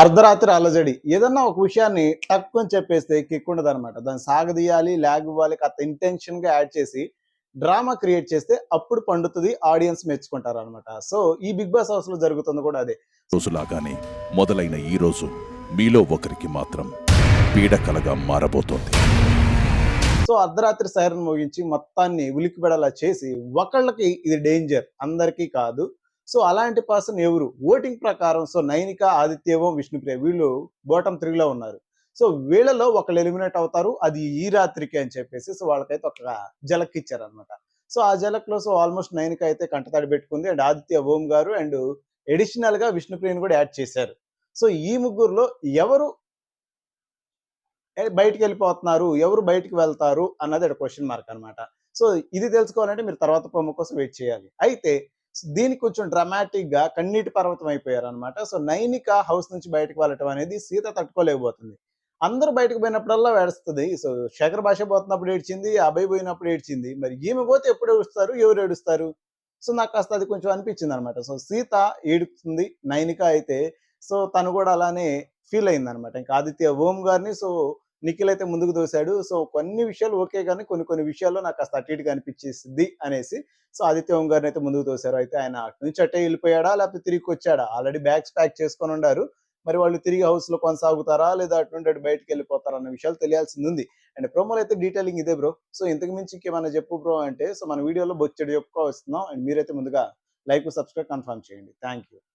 అర్ధరాత్రి అలజడి. ఏదన్నా ఒక విషయాన్ని టక్ అని చెప్పేస్తే కిక్ ఉండదు అనమాట దాన్ని సాగదీయాలి లాగ్ ఇవ్వాలి కాస్త ఇంటెన్షన్గా యాడ్ చేసి డ్రామా క్రియేట్ చేస్తే అప్పుడు పండుతుంది ఆడియన్స్ మెచ్చుకుంటారు అనమాట సో ఈ బిగ్ బాస్ హౌస్లో జరుగుతుంది కూడా అదే. రోజులాగానే మొదలైన ఈ రోజు మీలో ఒకరికి మాత్రం పీడకలగా మారబోతోంది. సో అర్ధరాత్రి సైరన్ మోగించి మొత్తాన్ని ఉలిక్కిపడేలా చేసి ఒకళ్ళకి ఇది డేంజర్ అందరికీ కాదు. సో అలాంటి పర్సన్ ఎవరు? ఓటింగ్ ప్రకారం సో నైనిక ఆదిత్యవం విష్ణుప్రియ వీళ్ళు బోటం త్రీలో ఉన్నారు. సో వీళ్ళలో ఒకళ్ళు ఎలిమినేట్ అవుతారు. అది ఈ రాత్రికి అని చెప్పేసి సో వాళ్ళకైతే ఒక జలక్ ఇచ్చారనమాట సో ఆ జలక్లో సో ఆల్మోస్ట్ నైన్కి అయితే కంటతాడి పెట్టుకుంది. అండ్ ఆదిత్య ఓం గారు అండ్ ఎడిషనల్గా విష్ణుప్రియని కూడా యాడ్ చేశారు. సో ఈ ముగ్గురులో ఎవరు బయటికి వెళ్ళిపోతున్నారు? ఎవరు బయటికి వెళ్తారు? అన్నది క్వశ్చన్ మార్క్ అనమాట సో ఇది తెలుసుకోవాలంటే మీరు తర్వాత ప్రోమో కోసం వెయిట్ చేయాలి. అయితే దీనికి కొంచెం డ్రామాటిక్గా కన్నీటి పర్వతం అయిపోయారు అనమాట సో నైనిక హౌస్ నుంచి బయటకు వెళ్ళటం అనేది సీత తట్టుకోలేకపోతుంది. అందరూ బయటకు పోయినప్పుడల్లా ఏడుస్తుంది. సో శేఖర్ భాష పోతున్నప్పుడు ఏడ్చింది అభయ్ పోయినప్పుడు ఏడ్చింది. మరి ఈమె పోతే ఎప్పుడు ఏడుస్తారు? ఎవరు ఏడుస్తారు? సో నాకు కాస్త అది కొంచెం అనిపించింది అనమాట సో సీత ఏడుస్తుంది నైనిక అయితే. సో తను కూడా అలానే ఫీల్ అయింది అనమాట ఇంకా ఆదిత్య ఓం గారిని సో నిఖిల్ అయితే ముందుకు దోశాడు. సో కొన్ని విషయాలు ఓకే కానీ కొన్ని కొన్ని విషయాల్లో నాకు కాస్త అటు ఇటుగా అనిపించేసింది అనేసి సో ఆదిత్య ఓం గారిని అయితే ముందుకు తోశారు అయితే ఆయన అటు నుంచి అట్టే వెళ్ళిపోయాడా? లేకపోతే తిరిగి వచ్చాడా? ఆల్రెడీ బ్యాగ్స్ ప్యాక్ చేసుకొని ఉండారు. మరి వాళ్ళు తిరిగి హౌస్లో కొనసాగుతారా? లేదా అటు నుండి అటు బయటకు వెళ్ళిపోతారా అన్న విషయాలు తెలియాల్సింది ఉంది. అండ్ ప్రోమోలో అయితే డీటెయిలింగ్ ఇదే బ్రో. సో ఇంతకు మించి ఇంకేమైనా చెప్పు బ్రో అంటే సో మన వీడియోలో బొచ్చడి చెప్పుకో వస్తున్నాం అండ్ మీరైతే ముందుగా లైక్ సబ్స్క్రైబ్ కన్ఫర్మ్ చేయండి. Thank you